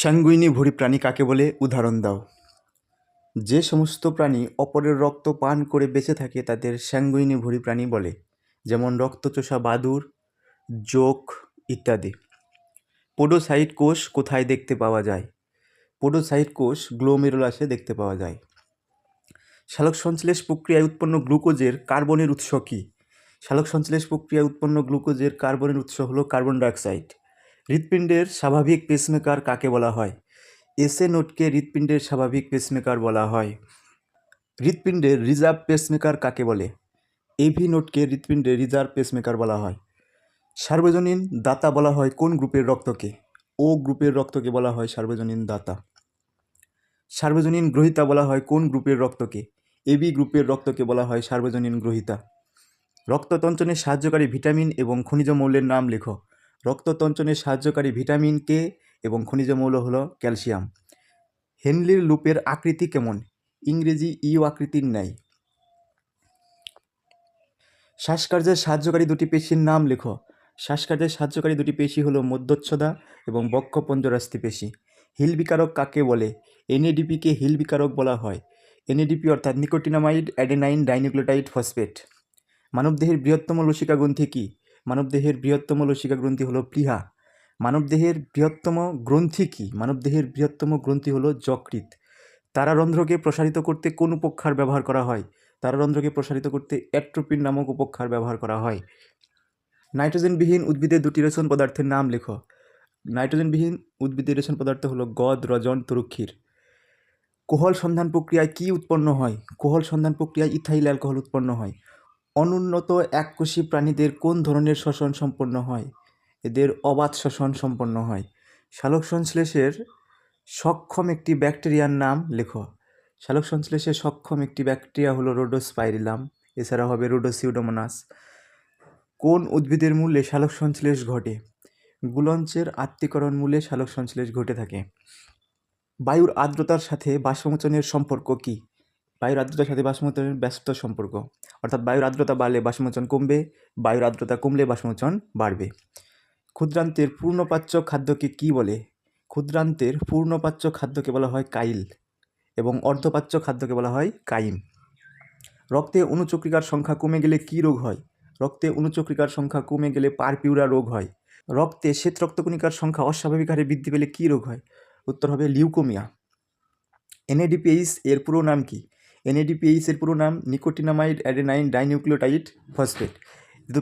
স্যাঙ্গুইনি ভুঁড়ি প্রাণী কাকে বলে? উদাহরণ দাও। যে সমস্ত প্রাণী অপরের রক্ত পান করে বেঁচে থাকে, তাদের স্যাঙ্গুইনি ভুঁড়ি প্রাণী বলে, যেমন রক্তচোষা বাদুড় জোঁক ইত্যাদি। পোডোসাইট কোষ কোথায় দেখতে পাওয়া যায়? পোডোসাইট কোষ গ্লোমেরুলাসে দেখতে পাওয়া যায়। শালক সংশ্লেষ প্রক্রিয়ায় উৎপন্ন গ্লুকোজের কার্বনের উৎস কী? শালক সংশ্লেষ প্রক্রিয়ায় উৎপন্ন গ্লুকোজের কার্বনের উৎস হলো কার্বন ডাইঅক্সাইড। হৃৎপিণ্ডের স্বাভাবিক পেসমেকার কাকে বলা হয়? এসএ নোটকে হৃৎপিণ্ডের স্বাভাবিক পেসমেকার বলা হয়। হৃৎপিণ্ডের রিজার্ভ পেসমেকার কাকে বলে? এভি নোটকে হৃৎপিণ্ডের রিজার্ভ পেসমেকার বলা হয়। সার্বজনীন দাতা বলা হয় কোন গ্রুপের রক্তকে? ও গ্রুপের রক্তকে বলা হয় সার্বজনীন দাতা। সার্বজনীন গ্রহিতা বলা হয় কোন গ্রুপের রক্তকে? এবি গ্রুপের রক্তকে বলা হয় সার্বজনীন গ্রহিতা। রক্ততঞ্চনে সাহায্যকারী ভিটামিন এবং খনিজ মৌলের নাম লেখো। রক্ততঞ্চনে সাহায্যকারী ভিটামিন কে এবং খনিজ মৌল হল ক্যালসিয়াম। হেনলির লুপের আকৃতি কেমন? ইংরেজি ইউ আকৃতির ন্যায়। শ্বাসকার্যের সাহায্যকারী দুটি পেশির নাম লেখো। শ্বাসকার্যের সাহায্যকারী দুটি পেশি হলো মধ্যচ্ছদা এবং বক্ষপঞ্জরাস্থি পেশি। হিল বিকারক কাকে বলে? এনএডিপিকে হিল বিকারক বলা হয়। এনএডিপি অর্থাৎ নিকোটিনামাইড অ্যাডেনাইন ডাইনিউক্লিওটাইড ফসফেট। মানবদেহের বৃহত্তম লসিকা গ্রন্থি কী? মানবদেহের বৃহত্তম লসিকা গ্রন্থি হলো প্লীহা। মানবদেহের বৃহত্তম গ্রন্থি কী? মানবদেহের বৃহত্তম গ্রন্থি হলো যকৃৎ। তারারন্ধ্রকে প্রসারিত করতে কোন উপক্ষার ব্যবহার করা হয়? তারারন্ধ্রকে প্রসারিত করতে অ্যাট্রোপিন নামক উপক্ষার ব্যবহার করা হয়। নাইট্রোজেনবিহীন উদ্ভিদের দুটি রেশন পদার্থের নাম লেখো। নাইট্রোজেনবিহীন উদ্ভিদের রেশন পদার্থ হলো গদ, রজন, তরুক্ষীর। কোহল সন্ধান প্রক্রিয়ায় কী উৎপন্ন হয়? কোহল সন্ধান প্রক্রিয়ায় ইথাইল অ্যালকোহল উৎপন্ন হয়। অনুন্নত এককোষী প্রাণীদের কোন ধরনের শ্বসন সম্পন্ন হয়? এদের অবাধ শ্বসন সম্পন্ন হয়। সালোক সংশ্লেষের সক্ষম একটি ব্যাকটেরিয়ার নাম লেখো। সালোক সংশ্লেষে সক্ষম একটি ব্যাকটেরিয়া হলো রোডোস্পাইরিলাম এছাড়া হবে রোডোসিউডোমোনাস। কোন উদ্ভিদের মূলে সালোক সংশ্লেষ ঘটে? গুলঞ্চের আত্মীকরণ মূলে সালোক সংশ্লেষ ঘটে থাকে। বায়ুর আর্দ্রতার সাথে বাষ্পমোচনের সম্পর্ক কী? বায়ুর আর্দ্রতার সাথে বাষ্পমোচনের ব্যস্ত সম্পর্ক। অর্থাৎ বায়ুর আর্দ্রতা বাড়লে বাষ্পমোচন কমবে বায়ুর আর্দ্রতা কমলে বাষ্পমোচন বাড়বে। ক্ষুদ্রান্তের পূর্ণপাচ্য খাদ্যকে কী বলে? ক্ষুদ্রান্তের পূর্ণপাচ্য খাদ্যকে বলা হয় কাইল এবং অর্ধপাচ্য খাদ্যকে বলা হয় কাইম। রক্তে অনুচক্রিকার সংখ্যা কমে গেলে কী রোগ হয়? রক্তে অনুচক্রিকার সংখ্যা কমে গেলে পারপিউরা রোগ হয়। রক্তে শ্বেত রক্তকণিকার সংখ্যা অস্বাভাবিক হারে বৃদ্ধি পেলে কী রোগ হয়? উত্তর হবে লিউকোমিয়া। এনএডিপিএইচ এর পুরো নাম কি? এনএডিপিএইচ এর পুরো নাম, নিকোটিনামাইড, অ্যাডেনাইন, ডাইনিউক্লিওটাইড, ফসফেট। কিন্তু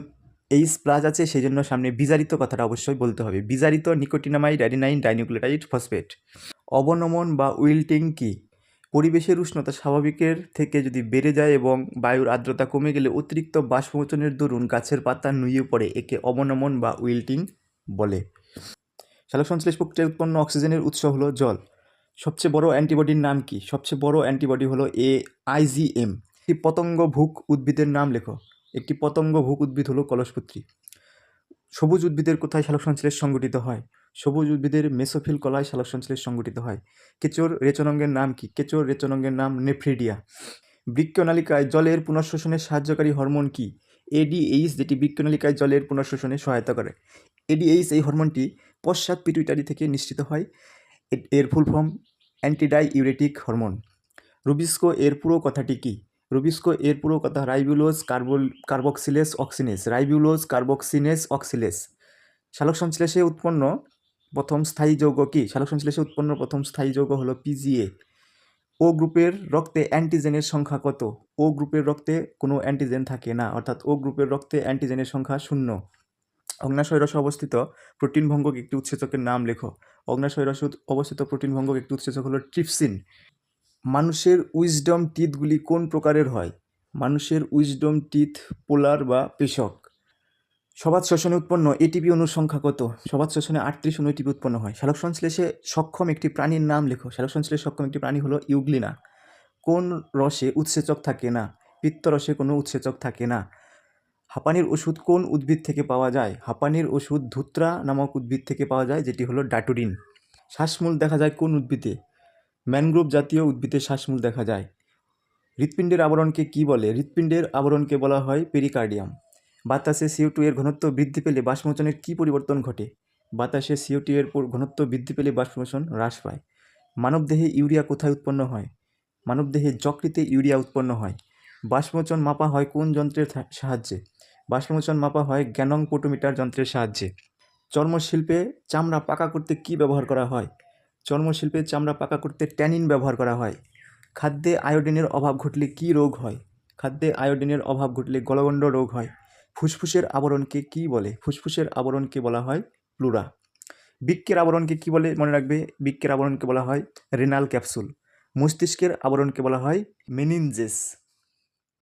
এইচ প্লাস আছে সেই জন্য সামনে বিজারিত কথাটা অবশ্যই বলতে হবে। বিজারিত নিকোটিনামাইড, অ্যাডেনাইন, ডাইনিউক্লিওটাইড, ফসফেট। অবনমন বা উইল্টিং কি? পরিবেশের উষ্ণতা স্বাভাবিকের থেকে যদি বেড়ে যায় এবং বায়ুর আর্দ্রতা কমে গেলে অতিরিক্ত বাষ্পমোচনের দরুন গাছের পাতা নুয়ে পড়ে, একে অবনমন বা উইল্টিং বলে। সালোক সংশ্লেষ প্রক্রিয়ায় উৎপন্ন অক্সিজেনের উৎস হলো জল। সবচেয়ে বড় অ্যান্টিবডির নাম কি? সবচেয়ে বড় অ্যান্টিবডি হলো এ আইজিএম একটি পতঙ্গ ভুক উদ্ভিদের নাম লেখো। একটি পতঙ্গ ভুক উদ্ভিদ হলো কলসপুত্রী। সবুজ উদ্ভিদের কোথায় শালক সংশ্লেষ সংগঠিত হয়? সবুজ উদ্ভিদের মেসোফিল কলায় সালোক সংশ্লেষ সংগঠিত হয়। কেচোর রেচনাঙ্গের নাম কি? কেচোর রেচনাঙ্গের নাম নেফ্রিডিয়া। বৃক্ষনালিকায় জলের পুনঃশোষণে সাহায্যকারী হরমোন কি? এডিএইচ যেটি বৃক্ষনালিকায় জলের পুনঃশোষণে সহায়তা করে। এডিএইচ এই হরমোনটি পশ্চাৎ পিটুইটারি থেকে নিশ্চিত হয়। এর full form antidiuretic hormone. Rubisco এর পুরো কথাটি কি? রুবিস্কো এর পুরো কথা ribulose carbol carboxylase oxygenase. Ribulose carboxylase oxygenase. সালোক সংশ্লেষে উৎপন্ন প্রথম স্থায়ী যৌগ কি? সালোক সংশ্লেষে উৎপন্ন প্রথম স্থায়ী যৌগ হলো পিজিএ ও গ্রুপের রক্তে অ্যান্টিজেনের সংখ্যা কত? ও গ্রুপের রক্তে কোনো অ্যান্টিজেন থাকে না, অর্থাৎ ও গ্রুপের রক্তে অ্যান্টিজেনের সংখ্যা শূন্য। অগ্নাশয় রসে অবস্থিত প্রোটিন ভঙ্গক একটি উৎসেচকের নাম লেখো। অগ্নাশয় রসে অবস্থিত প্রোটিন ভঙ্গক একটি উৎসেচক হলো ট্রিপসিন। মানুষের উইজডম টিথগুলি কোন প্রকারের হয়? মানুষের উইজডম টিথ পোলার বা পেশক। সবাত শ্বসনে উৎপন্ন এটিপি অণুর সংখ্যা কত? সবাত শ্বসনে আটত্রিশ অণু এটিপি উৎপন্ন হয়। শালক সংশ্লেষে সক্ষম একটি প্রাণীর নাম লেখো। শালক সংশ্লেষে সক্ষম একটি প্রাণী হলো ইউগ্লিনা। কোন রসে উৎসেচক থাকে না? পিত্তরসে কোনো উৎসেচক থাকে না। হাঁপানির ওষুধ কোন উদ্ভিদ থেকে পাওয়া যায়? হাঁপানির ওষুধ ধুত্রা নামক উদ্ভিদ থেকে পাওয়া যায়, যেটি হলো ডাটুরিন শ্বাসমূল দেখা যায় কোন উদ্ভিদে? ম্যানগ্রোভ জাতীয় উদ্ভিদে শ্বাসমূল দেখা যায়। হৃৎপিণ্ডের আবরণকে কি বলে? হৃৎপিণ্ডের আবরণকে বলা হয় পেরিকার্ডিয়াম। বাতাসে সিও টু এর ঘনত্ব বৃদ্ধি পেলে বাষ্পমোচনের কী পরিবর্তন ঘটে? বাতাসে সিওটি এর পর- ঘনত্ব বৃদ্ধি পেলে বাষ্পমোচন হ্রাস পায়। মানবদেহে ইউরিয়া কোথায় উৎপন্ন হয়? মানবদেহে যকৃতে ইউরিয়া উৎপন্ন হয়। বাষ্পমোচন মাপা হয় কোন যন্ত্রের সাহায্যে? বাষ্পমোচন মাপা হয় গ্যানং পোটোমিটার যন্ত্রের সাহায্যে। চর্মশিল্পে চামড়া পাকা করতে কি ব্যবহার করা হয়? চর্মশিল্পে চামড়া পাকা করতে ট্যানিন ব্যবহার করা হয়। খাদ্যে আয়োডিনের অভাব ঘটলে কি রোগ হয়? খাদ্যে আয়োডিনের অভাব ঘটলে গলগণ্ড রোগ হয়। ফুসফুসের আবরণকে কি বলে? ফুসফুসের আবরণকে বলা হয় প্লুরা বৃক্কের আবরণকে কি বলে মনে রাখবে? বৃক্কের আবরণকে বলা হয় রেনাল ক্যাপসুল। মস্তিষ্কের আবরণকে বলা হয় মেনিনজেস।